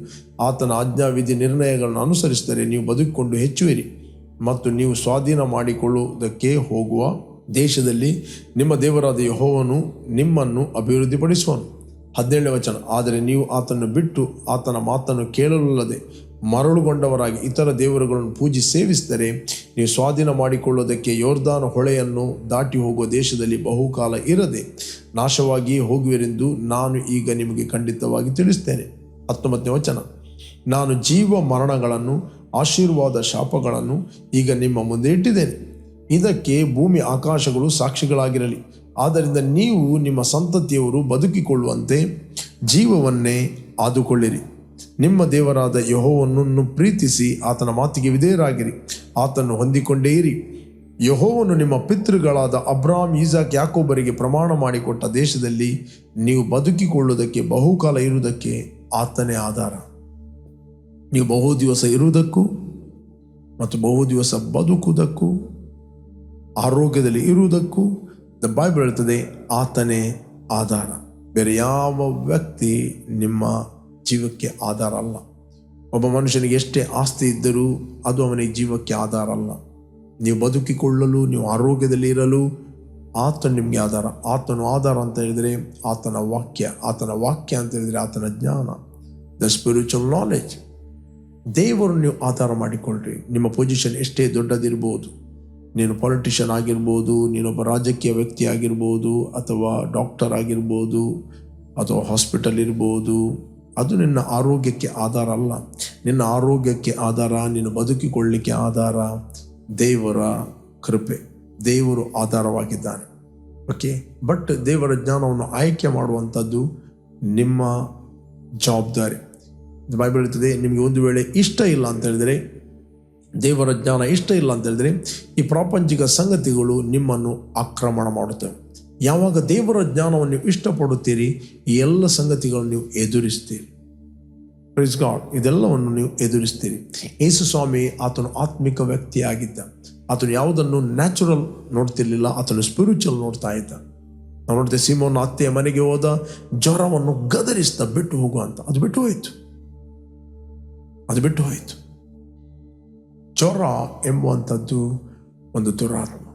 ಆತನ ಆಜ್ಞಾವಿಧಿ ನಿರ್ಣಯಗಳನ್ನು ಅನುಸರಿಸಿದರೆ ನೀವು ಬದುಕಿಕೊಂಡು ಹೆಚ್ಚುವಿರಿ. ಮತ್ತು ನೀವು ಸ್ವಾಧೀನ ಮಾಡಿಕೊಳ್ಳುವುದಕ್ಕೆ ಹೋಗುವ ದೇಶದಲ್ಲಿ ನಿಮ್ಮ ದೇವರಾದ ಯಹೋವನು ನಿಮ್ಮನ್ನು ಅಭಿವೃದ್ಧಿಪಡಿಸುವನು. ಹದಿನೇಳನೇ ವಚನ, ಆದರೆ ನೀವು ಆತನನ್ನು ಬಿಟ್ಟು ಆತನ ಮಾತನ್ನು ಕೇಳಲಲ್ಲದೆ ಮರಳುಗೊಂಡವರಾಗಿ ಇತರ ದೇವರುಗಳನ್ನು ಪೂಜಿ ಸೇವಿಸಿದರೆ ನೀವು ಸ್ವಾಧೀನ ಮಾಡಿಕೊಳ್ಳುವುದಕ್ಕೆ ಯೋರ್ದಾನ ಹೊಳೆಯನ್ನು ದಾಟಿ ಹೋಗುವ ದೇಶದಲ್ಲಿ ಬಹುಕಾಲ ಇರದೆ ನಾಶವಾಗಿ ಹೋಗುವಿರೆಂದು ನಾನು ಈಗ ನಿಮಗೆ ಖಂಡಿತವಾಗಿ ತಿಳಿಸ್ತೇನೆ. ಹತ್ತೊಂಬತ್ತನೇ ವಚನ. ನಾನು ಜೀವ ಮರಣಗಳನ್ನು, ಆಶೀರ್ವಾದ ಶಾಪಗಳನ್ನು ಈಗ ನಿಮ್ಮ ಮುಂದೆ ಇಟ್ಟಿದ್ದೇನೆ. ಇದಕ್ಕೆ ಭೂಮಿ ಆಕಾಶಗಳು ಸಾಕ್ಷಿಗಳಾಗಿರಲಿ. ಆದ್ದರಿಂದ ನೀವು ನಿಮ್ಮ ಸಂತತಿಯವರು ಬದುಕಿಕೊಳ್ಳುವಂತೆ ಜೀವವನ್ನೇ ಆದುಕೊಳ್ಳಿರಿ. ನಿಮ್ಮ ದೇವರಾದ ಯಹೋವನ್ನು ಪ್ರೀತಿಸಿ ಆತನ ಮಾತಿಗೆ ವಿಧೇಯರಾಗಿರಿ. ಆತನ್ನು ಹೊಂದಿಕೊಂಡೇ ಇರಿ. ಯಹೋವನು ನಿಮ್ಮ ಪಿತೃಗಳಾದ ಅಬ್ರಾಮ್, ಈಸಾಕ್, ಯಾಕೋಬರಿಗೆ ಪ್ರಮಾಣ ಮಾಡಿಕೊಟ್ಟ ದೇಶದಲ್ಲಿ ನೀವು ಬದುಕಿಕೊಳ್ಳುವುದಕ್ಕೆ ಬಹುಕಾಲ ಇರುವುದಕ್ಕೆ ಆತನೇ ಆಧಾರ. ನೀವು ಬಹು ದಿವಸ ಇರುವುದಕ್ಕೂ ಮತ್ತು ಬಹು ದಿವಸ ಬದುಕುವುದಕ್ಕೂ, ಆರೋಗ್ಯದಲ್ಲಿ ಇರುವುದಕ್ಕೂ, ದ ಬೈಬಲ್ ಬೀಳುತ್ತದೆ ಆತನೇ ಆಧಾರ. ಬೇರೆ ಯಾವ ವ್ಯಕ್ತಿ ನಿಮ್ಮ ಜೀವಕ್ಕೆ ಆಧಾರ ಅಲ್ಲ. ಒಬ್ಬ ಮನುಷ್ಯನಿಗೆ ಎಷ್ಟೇ ಆಸ್ತಿ ಇದ್ದರೂ ಅದು ಅವನಿಗೆ ಜೀವಕ್ಕೆ ಆಧಾರ ಅಲ್ಲ. ನೀವು ಬದುಕಿಕೊಳ್ಳಲು, ನೀವು ಆರೋಗ್ಯದಲ್ಲಿ ಇರಲು ಆತನು ನಿಮಗೆ ಆಧಾರ, ಆತನು ಆಧಾರ ಅಂತ ಹೇಳಿದರೆ ಆತನ ವಾಕ್ಯ ಆತನ ವಾಕ್ಯ ಅಂತ ಹೇಳಿದರೆ ಆತನ ಜ್ಞಾನ. ದ ಸ್ಪಿರಿಚುವಲ್ ನಾಲೆಜ್ ದೇವರು ನೀವು ಆಧಾರ ಮಾಡಿಕೊಳ್ಳ್ರಿ. ನಿಮ್ಮ ಪೊಸಿಷನ್ ಎಷ್ಟೇ ದೊಡ್ಡದಿರ್ಬೋದು. ನೀನು ಪೊಲಿಟಿಷಿಯನ್ ಆಗಿರ್ಬೋದು, ನೀನೊಬ್ಬ ರಾಜಕೀಯ ವ್ಯಕ್ತಿ ಆಗಿರ್ಬೋದು, ಅಥವಾ ಡಾಕ್ಟರ್ ಆಗಿರ್ಬೋದು, ಅಥವಾ ಹಾಸ್ಪಿಟಲ್ ಇರ್ಬೋದು ಅದು ನಿನ್ನ ಆರೋಗ್ಯಕ್ಕೆ ಆಧಾರ ಅಲ್ಲ. ನಿನ್ನ ಆರೋಗ್ಯಕ್ಕೆ ಆಧಾರ, ನೀನು ಬದುಕಿಕೊಳ್ಳಲಿಕ್ಕೆ ಆಧಾರ. ದೇವರ ಕೃಪೆ, ದೇವರು ಆಧಾರವಾಗಿದ್ದಾನೆ. ಓಕೆ ಬಟ್ ದೇವರ ಜ್ಞಾನವನ್ನು ಆಯ್ಕೆ ಮಾಡುವಂಥದ್ದು ನಿಮ್ಮ ಜವಾಬ್ದಾರಿ. ಬೈಬಲ್ ಹೇಳ್ತದೆ, ನಿಮಗೆ ಒಂದು ವೇಳೆ ಇಷ್ಟ ಇಲ್ಲ ಅಂತ ಹೇಳಿದರೆ, ದೇವರ ಜ್ಞಾನ ಇಷ್ಟ ಇಲ್ಲ ಅಂತ ಹೇಳಿದರೆ, ಈ ಪ್ರಾಪಂಚಿಕ ಸಂಗತಿಗಳು ನಿಮ್ಮನ್ನು ಆಕ್ರಮಣ ಮಾಡುತ್ತವೆ. ಯಾವಾಗ ದೇವರ ಜ್ಞಾನವನ್ನು ನೀವು ಇಷ್ಟಪಡುತ್ತೀರಿ, ಈ ಎಲ್ಲ ಸಂಗತಿಗಳನ್ನು ನೀವು ಎದುರಿಸ್ತೀರಿ. ಪ್ರೈಸ್ ಗಾಡ್ ಇದೆಲ್ಲವನ್ನು ನೀವು ಎದುರಿಸ್ತೀರಿ. ಯೇಸು ಸ್ವಾಮಿ ಆತನು ಆತ್ಮಿಕ ವ್ಯಕ್ತಿಯಾಗಿದ್ದ. ಆತನು ಯಾವುದನ್ನು ನ್ಯಾಚುರಲ್ ನೋಡ್ತಿರ್ಲಿಲ್ಲ, ಆತನು ಸ್ಪಿರಿಚುವಲ್ ನೋಡ್ತಾ ಇದ್ದ. ನಾವು ನೋಡ್ತೇವೆ ಸೀಮೋನ ಅತ್ತೆಯ ಮನೆಗೆ ಹೋದ, ಜ್ವರವನ್ನು ಗದರಿಸ್ತಾ ಬಿಟ್ಟು ಹೋಗುವಂತ ಅದು ಬಿಟ್ಟು ಹೋಯಿತು. ಅದು ಬಿಟ್ಟು ಹೋಯಿತು. ಜ್ವರ ಎಂಬುವಂಥದ್ದು ಒಂದು ದುರಾತ್ಮ.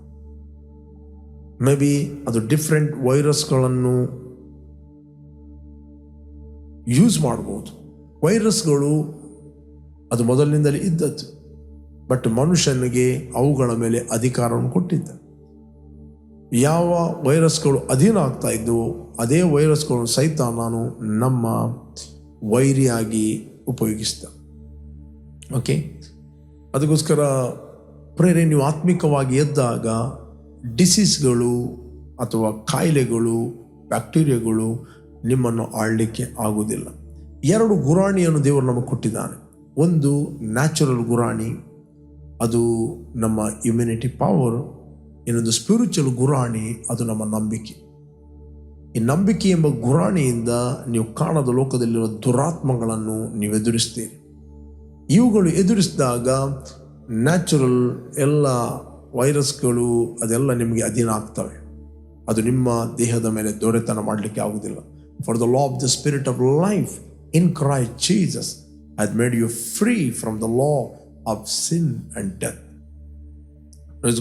ಮೇ ಬಿ ಅದು ಡಿಫ್ರೆಂಟ್ ವೈರಸ್ಗಳನ್ನು ಯೂಸ್ ಮಾಡ್ಬೋದು. ವೈರಸ್ಗಳು ಅದು ಮೊದಲಿನಿಂದಲೇ ಇದ್ದದ್ದು. ಬಟ್ ಮನುಷ್ಯನಿಗೆ ಅವುಗಳ ಮೇಲೆ ಅಧಿಕಾರವನ್ನು ಕೊಟ್ಟಿದ್ದ. ಯಾವ ವೈರಸ್ಗಳು ಅಧೀನ ಆಗ್ತಾ ಇದ್ದವು, ಅದೇ ವೈರಸ್ಗಳನ್ನು ಸಹಿತ ನಾನು ನಮ್ಮ ವೈರಿಯಾಗಿ ಉಪಯೋಗಿಸ್ದ ಓಕೆ ಅದಕ್ಕೋಸ್ಕರ ಪ್ರೇರೆ, ನೀವು ಆತ್ಮಿಕವಾಗಿ ಎದ್ದಾಗ ಡಿಸೀಸ್ಗಳು ಅಥವಾ ಕಾಯಿಲೆಗಳು ಬ್ಯಾಕ್ಟೀರಿಯಾಗಳು ನಿಮ್ಮನ್ನು ಆಳಲಿಕ್ಕೆ ಆಗುವುದಿಲ್ಲ. ಎರಡು ಗುರಾಣಿಯನ್ನು ದೇವರು ನಮಗೆ ಕೊಟ್ಟಿದ್ದಾನೆ. ಒಂದು ನ್ಯಾಚುರಲ್ ಗುರಾಣಿ, ಅದು ನಮ್ಮ ಇಮ್ಯುನಿಟಿ ಪವರ್ ಇನ್ನೊಂದು ಸ್ಪಿರಿಚುವಲ್ ಗುರಾಣಿ, ಅದು ನಮ್ಮ ನಂಬಿಕೆ. ಈ ನಂಬಿಕೆ ಎಂಬ ಗುರಾಣಿಯಿಂದ ನೀವು ಕಾಣದ ಲೋಕದಲ್ಲಿರುವ ದುರಾತ್ಮಗಳನ್ನು ನೀವು ಎದುರಿಸ್ತೀರಿ. ಇವುಗಳು ಎದುರಿಸಿದಾಗ ನ್ಯಾಚುರಲ್ ಎಲ್ಲ ವೈರಸ್ಗಳು ಅದೆಲ್ಲ ನಿಮಗೆ ಅಧೀನ ಆಗ್ತವೆ. ಅದು ನಿಮ್ಮ ದೇಹದ ಮೇಲೆ ದೊರೆತನ ಮಾಡಲಿಕ್ಕೆ ಆಗುವುದಿಲ್ಲ. For the law of the spirit of life in CRY Jesus I made you free from the law of sin and death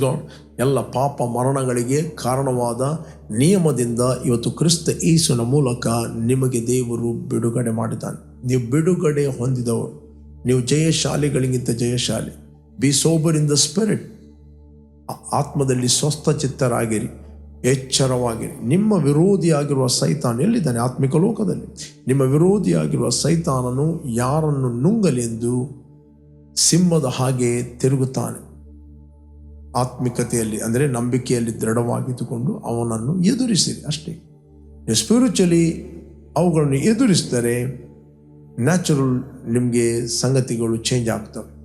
God ಎಲ್ಲ ಪಾಪ ಮರಣಗಳಿಗೆ ಕಾರಣವಾದ ನಿಯಮದಿಂದ ಇವತ್ತು ಕ್ರಿಸ್ತ ಯೇಸುವಿನ ಮೂಲಕ ನಿಮಗೆ ದೇವರು ಬಿಡುಗಡೆ ಮಾಡಿದ್ದಾನೆ. ನೀವು ಬಿಡುಗಡೆ ಹೊಂದಿದವರು. ನೀವು ಜಯಶಾಲಿಗಳಿಗಿಂತ ಜಯಶಾಲಿ. Be sober in the spirit ಆತ್ಮದಲ್ಲಿ ಸ್ವಸ್ಥ ಚಿತ್ತರಾಗಿರಿ ಎಚ್ಚರವಾಗಿರಿ ನಿಮ್ಮ ವಿರೋಧಿಯಾಗಿರುವ ಸೈತಾನ ಎಲ್ಲಿದ್ದಾನೆ? ಆತ್ಮಿಕ ಲೋಕದಲ್ಲಿ. ನಿಮ್ಮ ವಿರೋಧಿಯಾಗಿರುವ ಸೈತಾನನು ಯಾರನ್ನು ನುಂಗಲೆಂದು ಸಿಂಹದ ಹಾಗೆ ತಿರುಗುತ್ತಾನೆ. ಆತ್ಮಿಕತೆಯಲ್ಲಿ, ಅಂದರೆ ನಂಬಿಕೆಯಲ್ಲಿ ದೃಢವಾಗಿದ್ದುಕೊಂಡು ಅವನನ್ನು ಎದುರಿಸಿರಿ ಅಷ್ಟೇ. ನೀವು ಸ್ಪಿರಿಚುಲಿ ಅವುಗಳನ್ನು ಎದುರಿಸಿದರೆ ನ್ಯಾಚುರಲ್ ನಿಮಗೆ ಸಂಗತಿಗಳು ಚೇಂಜ್ ಆಗ್ತವೆ.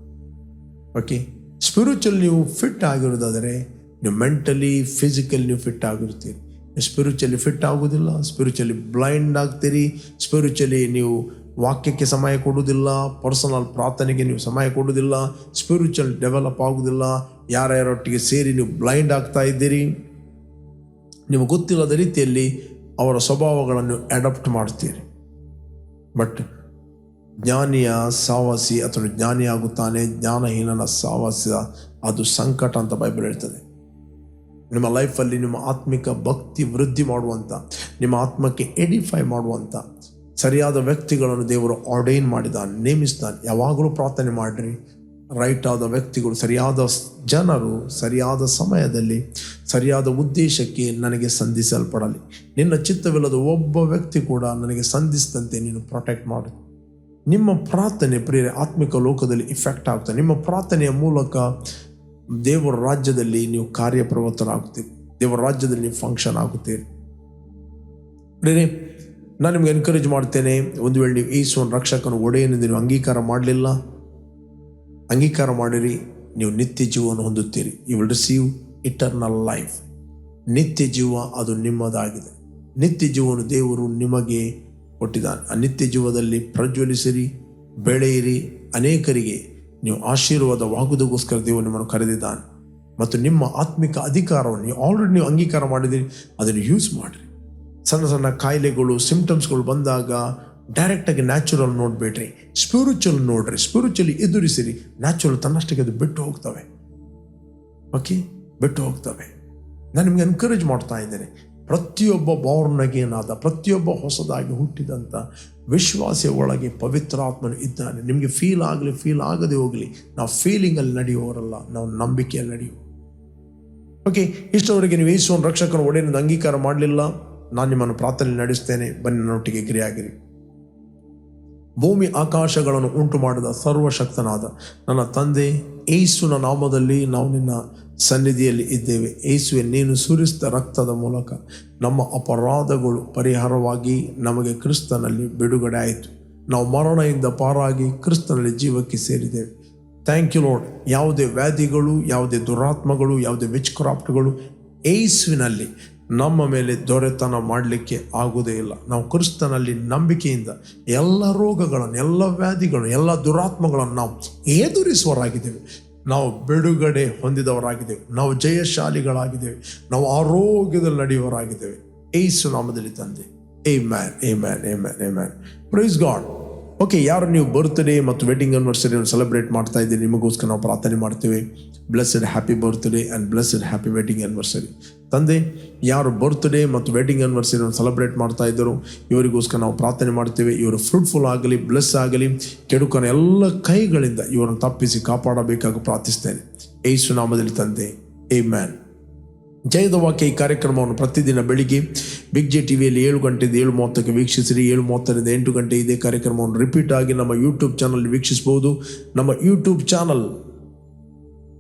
ಓಕೆ ಸ್ಪಿರಿಚುವಲ್ ನೀವು ಫಿಟ್ ಆಗಿರೋದಾದರೆ, ನೀವು ಮೆಂಟಲಿ ಫಿಸಿಕಲ್ ನೀವು ಫಿಟ್ ಆಗಿರ್ತೀರಿ. ಸ್ಪಿರಿಚುವಲಿ ಫಿಟ್ ಆಗೋದಿಲ್ಲ ಸ್ಪಿರಿಚುವಲಿ ಬ್ಲೈಂಡ್ ಆಗ್ತೀರಿ. ಸ್ಪಿರಿಚುವಲಿ ನೀವು ವಾಕ್ಯಕ್ಕೆ ಸಮಯ ಕೊಡುವುದಿಲ್ಲ ಪರ್ಸನಲ್ ಪ್ರಾರ್ಥನೆಗೆ ನೀವು ಸಮಯ ಕೊಡುವುದಿಲ್ಲ ಸ್ಪಿರಿಚುವಲ್ ಡೆವಲಪ್ ಆಗುವುದಿಲ್ಲ, ಯಾರ್ಯಾರೊಟ್ಟಿಗೆ ಸೇರಿ ನೀವು ಬ್ಲೈಂಡ್ ಆಗ್ತಾ ಇದ್ದೀರಿ. ನಿಮಗೆ ಗೊತ್ತಿಲ್ಲದ ರೀತಿಯಲ್ಲಿ ಅವರ ಸ್ವಭಾವಗಳನ್ನು ಅಡಾಪ್ಟ್ ಮಾಡ್ತೀರಿ. ಬಟ್ ಜ್ಞಾನಿಯ ಸಾವಾಸಿ ಅಥವಾ ಜ್ಞಾನಿಯಾಗುತ್ತಾನೆ, ಜ್ಞಾನಹೀನನ ಸಾವಾಸ ಅದು ಸಂಕಟ ಅಂತ ಬೈಬಲ್ ಹೇಳ್ತದೆ. ನಿಮ್ಮ ಲೈಫಲ್ಲಿ ನಿಮ್ಮ ಆತ್ಮಿಕ ಭಕ್ತಿ ವೃದ್ಧಿ ಮಾಡುವಂಥ ನಿಮ್ಮ ಆತ್ಮಕ್ಕೆ ಎಡಿಫೈ ಮಾಡುವಂಥ ಸರಿಯಾದ ವ್ಯಕ್ತಿಗಳನ್ನು ದೇವರು ಆರ್ಡೈನ್ ಮಾಡಿದ್ದಾನೆ ನೇಮಿಸ್ತಾನೆ ಯಾವಾಗಲೂ ಪ್ರಾರ್ಥನೆ ಮಾಡಿರಿ. ರೈಟ್ ಆದ ವ್ಯಕ್ತಿಗಳು, ಸರಿಯಾದ ಜನರು ಸರಿಯಾದ ಸಮಯದಲ್ಲಿ ಸರಿಯಾದ ಉದ್ದೇಶಕ್ಕೆ ನನಗೆ ಸಂಧಿಸಲ್ಪಡಲಿ. ನಿನ್ನ ಚಿತ್ತವಿಲ್ಲದ ಒಬ್ಬ ವ್ಯಕ್ತಿ ಕೂಡ ನನಗೆ ಸಂಧಿಸಿದಂತೆ ನೀನು ಪ್ರೊಟೆಕ್ಟ್ ಮಾಡು. ನಿಮ್ಮ ಪ್ರಾರ್ಥನೆ ಪ್ರಿಯರೇ, ಆತ್ಮಿಕ ಲೋಕದಲ್ಲಿ ಇಫೆಕ್ಟ್ ಆಗ್ತದೆ ನಿಮ್ಮ ಪ್ರಾರ್ಥನೆಯ ಮೂಲಕ ದೇವರ ರಾಜ್ಯದಲ್ಲಿ ನೀವು ಕಾರ್ಯಪ್ರವರ್ತನಾಗುತ್ತೀರಿ ದೇವರ ರಾಜ್ಯದಲ್ಲಿ ನೀವು ಫಂಕ್ಷನ್ ಆಗುತ್ತೀರಿ. ಪ್ರಿಯರೇ, ನಾನು ನಿಮ್ಗೆ ಎನ್ಕರೇಜ್ ಮಾಡ್ತೇನೆ, ಒಂದು ವೇಳೆ ನೀವು ಈಶ್ವರನ ರಕ್ಷಕನ ಒಡೆಯನ್ನು ನೀವು ಅಂಗೀಕಾರ ಮಾಡಲಿಲ್ಲ, ಅಂಗೀಕಾರ ಮಾಡಿರಿ, ನೀವು ನಿತ್ಯ ಜೀವವನ್ನು ಹೊಂದುತ್ತೀರಿ. You will receive eternal life ನಿತ್ಯ ಜೀವ ಅದು ನಿಮ್ಮದಾಗಿದೆ. ನಿತ್ಯ ಜೀವನ ದೇವರು ನಿಮಗೆ ಕೊಟ್ಟಿದ್ದಾನೆ ಆ ನಿತ್ಯ ಜೀವದಲ್ಲಿ ಪ್ರಜ್ವಲಿಸಿರಿ, ಬೆಳೆಯಿರಿ, ಅನೇಕರಿಗೆ ನೀವು ಆಶೀರ್ವಾದವಾಗುವುದಕ್ಕೋಸ್ಕರ ದೇವರು ನಿಮ್ಮನ್ನು ಕರೆದಿದ್ದಾನೆ. ಮತ್ತು ನಿಮ್ಮ ಆತ್ಮಿಕ ಅಧಿಕಾರವನ್ನು ನೀವು ಆಲ್ರೆಡಿ ನೀವು ಅಂಗೀಕಾರ ಮಾಡಿದಿರಿ, ಅದನ್ನು ಯೂಸ್ ಮಾಡಿರಿ. ಸಣ್ಣ ಸಣ್ಣ ಕಾಯಿಲೆಗಳು ಸಿಂಪ್ಟಮ್ಸ್ಗಳು ಬಂದಾಗ ಡೈರೆಕ್ಟಾಗಿ ನ್ಯಾಚುರಲ್ ನೋಡಬೇಡ್ರಿ. ಸ್ಪಿರಿಚುವಲ್ ನೋಡ್ರಿ. ಸ್ಪಿರಿಚುವಲಿ ಎದುರಿಸಿರಿ ನ್ಯಾಚುರಲ್ ತನ್ನಷ್ಟಕ್ಕೆ ಅದು ಬಿಟ್ಟು ಹೋಗ್ತವೆ. ಓಕೆ ಬಿಟ್ಟು ಹೋಗ್ತವೆ. ನಾನು ನಿಮಗೆ ಎನ್ಕರೇಜ್ ಮಾಡ್ತಾ ಇದ್ದೇನೆ. ಪ್ರತಿಯೊಬ್ಬ ಬೌರ್ನಗೇನಾದ ಪ್ರತಿಯೊಬ್ಬ ಹೊಸದಾಗಿ ಹುಟ್ಟಿದಂಥ ವಿಶ್ವಾಸ ಒಳಗೆ ಪವಿತ್ರಾತ್ಮನು ಇದ್ದಾನೆ. ನಿಮಗೆ ಫೀಲ್ ಆಗಲಿ ಫೀಲ್ ಆಗದೆ ಹೋಗಲಿ, ನಾವು ಫೀಲಿಂಗಲ್ಲಿ ನಡೆಯುವವರಲ್ಲ, ನಾವು ನಂಬಿಕೆಯಲ್ಲಿ ನಡೆಯುವ ಓಕೆ ಇಷ್ಟವರೆಗೆ ನೀವು ಈಸುವ ರಕ್ಷಕನ ಒಡೆಯನ್ನು ಅಂಗೀಕಾರ ಮಾಡಲಿಲ್ಲ. ನಾನು ನಿಮ್ಮನ್ನು ಪ್ರಾರ್ಥನೆ ನಡೆಸ್ತೇನೆ. ಬನ್ನಿ ನನ್ನೊಟ್ಟಿಗೆ ಗಿರಿಯಾಗಿರಿ. ಭೂಮಿ ಆಕಾಶಗಳನ್ನು ಉಂಟು ಮಾಡಿದ ಸರ್ವಶಕ್ತನಾದ ನನ್ನ ತಂದೆ ಏಸುನ ನಾಮದಲ್ಲಿ ನಾವು ನಿನ್ನ ಸನ್ನಿಧಿಯಲ್ಲಿ ಇದ್ದೇವೆ. ಏಸುವೆ ನೀನು ಸುರಿಸಿದ ರಕ್ತದ ಮೂಲಕ ನಮ್ಮ ಅಪರಾಧಗಳು ಪರಿಹಾರವಾಗಿ ನಮಗೆ ಕ್ರಿಸ್ತನಲ್ಲಿ ಬಿಡುಗಡೆ ಆಯಿತು. ನಾವು ಮರಣದಿಂದ ಪಾರಾಗಿ ಕ್ರಿಸ್ತನಲ್ಲಿ ಜೀವಕ್ಕೆ ಸೇರಿದ್ದೇವೆ. ಥ್ಯಾಂಕ್ ಯು ಲೋಡ್ ಯಾವುದೇ ವ್ಯಾಧಿಗಳು, ಯಾವುದೇ ದುರಾತ್ಮಗಳು, ಯಾವುದೇ ವಿಚ್ ಕ್ರಾಫ್ಟ್ಗಳು ಏಸುವಿನಲ್ಲಿ ನಮ್ಮ ಮೇಲೆ ದೊರೆತನ ಮಾಡಲಿಕ್ಕೆ ಆಗುವುದೇ ಇಲ್ಲ. ನಾವು ಕ್ರಿಸ್ತನಲ್ಲಿ ನಂಬಿಕೆಯಿಂದ ಎಲ್ಲ ರೋಗಗಳನ್ನು, ಎಲ್ಲ ವ್ಯಾಧಿಗಳನ್ನು, ಎಲ್ಲ ದುರಾತ್ಮಗಳನ್ನು ನಾವು ಎದುರಿಸುವರಾಗಿದ್ದೇವೆ ನಾವು ಬಿಡುಗಡೆ ಹೊಂದಿದವರಾಗಿದ್ದೇವೆ. ನಾವು ಜಯಶಾಲಿಗಳಾಗಿದ್ದೇವೆ. ನಾವು ಆರೋಗ್ಯದಲ್ಲಿ ನಡೆಯುವರಾಗಿದ್ದೇವೆ ಏಸು ನಾಮದಲ್ಲಿ ತಂದೆ. ಏ ಮ್ಯಾನ್ ಏ ಮ್ಯಾನ್ ಏ ಮ್ಯಾನ್ ಏ ಮ್ಯಾನ್ ಪ್ರೈಸ್ ಗಾಡ್ ಓಕೆ ಯಾರು ನೀವು ಬರ್ತ್ಡೇ ಮತ್ತು ವೆಡ್ಡಿಂಗ್ ಆನಿವರ್ಸರಿಯನ್ನು ಸೆಲೆಬ್ರೇಟ್ ಮಾಡ್ತಾ ಇದ್ದೀರಿ, ನಿಮಗೋಸ್ಕರ ನಾವು ಪ್ರಾರ್ಥನೆ ಮಾಡ್ತೇವೆ. Blessed happy birthday and blessed happy wedding anniversary ತಂದೆ, ಯಾರು ಬರ್ತ್ಡೇ ಮತ್ತು ವೆಡ್ಡಿಂಗ್ ಆನಿವರ್ಸರಿಯನ್ನು ಸೆಲೆಬ್ರೇಟ್ ಮಾಡ್ತಾ ಇದ್ದರು, ಇವರಿಗೋಸ್ಕರ ನಾವು ಪ್ರಾರ್ಥನೆ ಮಾಡ್ತೇವೆ. ಇವರು ಫ್ರೂಟ್ಫುಲ್ ಆಗಲಿ ಬ್ಲೆಸ್ ಆಗಲಿ, ಕೆಡುಕನ ಎಲ್ಲ ಕೈಗಳಿಂದ ಇವರನ್ನು ತಪ್ಪಿಸಿ ಕಾಪಾಡಬೇಕಾಗಿ ಪ್ರಾರ್ಥಿಸ್ತೇನೆ. ಏಸು ನಾಮದಲ್ಲಿ ತಂದೆ ಏ ಮ್ಯಾನ್ ಜಯದ ವಾಕ್ಯ ಈ ಕಾರ್ಯಕ್ರಮವನ್ನು ಪ್ರತಿದಿನ ಬೆಳಿಗ್ಗೆ ಬಿಗ್ ಜೆ ಟಿವಿಯಲ್ಲಿ ಏಳು ಗಂಟೆಯಿಂದ ಏಳು ಮೂವತ್ತಕ್ಕೆ ವೀಕ್ಷಿಸಿರಿ. ಏಳು ಮೂವತ್ತರಿಂದ ಎಂಟು ಗಂಟೆ ಇದೇ ಕಾರ್ಯಕ್ರಮವನ್ನು ರಿಪೀಟ್ ಆಗಿ ನಮ್ಮ ಯೂಟ್ಯೂಬ್ ಚಾನಲ್ ವೀಕ್ಷಿಸಬಹುದು. ನಮ್ಮ YouTube channel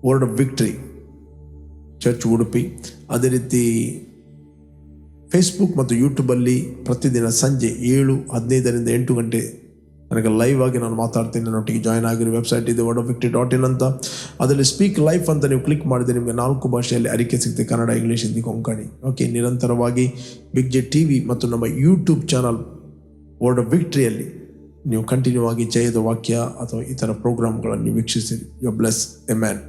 word of victory church Udupi ಅದೇ ರೀತಿ ಫೇಸ್ಬುಕ್ ಮತ್ತು ಯೂಟ್ಯೂಬಲ್ಲಿ ಪ್ರತಿದಿನ ಸಂಜೆ ಏಳು ಹದಿನೈದರಿಂದ ಎಂಟು ಗಂಟೆ ನನಗೆ ಲೈವ್ ಆಗಿ ನಾನು ಮಾತಾಡ್ತೀನಿ. ನನ್ನೊಟ್ಟಿಗೆ ಜಾಯ್ನ್ ಆಗಿರೋ ವೆಬ್ಸೈಟ್ ಇದೆ ವರ್ಡ್ ಆಫ್ ಡಾಟ್ ಇನ್ ಅಂತ. ಅದರಲ್ಲಿ ಸ್ಪೀಕ್ ಲೈಫ್ ಅಂತ ನೀವು ಕ್ಲಿಕ್ ಮಾಡಿದ್ರೆ ನಿಮಗೆ ನಾಲ್ಕು ಭಾಷೆಯಲ್ಲಿ ಅರಿಕೆ ಸಿಗುತ್ತೆ, ಕನ್ನಡ ಇಂಗ್ಲೀಷ್ ಹಿಂದಿ, ಕೊಂಕಣಿ. ಓಕೆ ನಿರಂತರವಾಗಿ ಬಿಗ್ ಜೆ ಟಿ ವಿ ಮತ್ತು ನಮ್ಮ ಯೂಟ್ಯೂಬ್ ಚಾನಲ್ ವರ್ಡ್ ಆಫ್ ವಿಕ್ಟ್ರಿಯಲ್ಲಿ ನೀವು ಕಂಟಿನ್ಯೂ ಆಗಿ ಜಯದ ವಾಕ್ಯ ಅಥವಾ ಇತರ ಪ್ರೋಗ್ರಾಮ್ಗಳನ್ನು ವೀಕ್ಷಿಸಿರಿ. You bless a man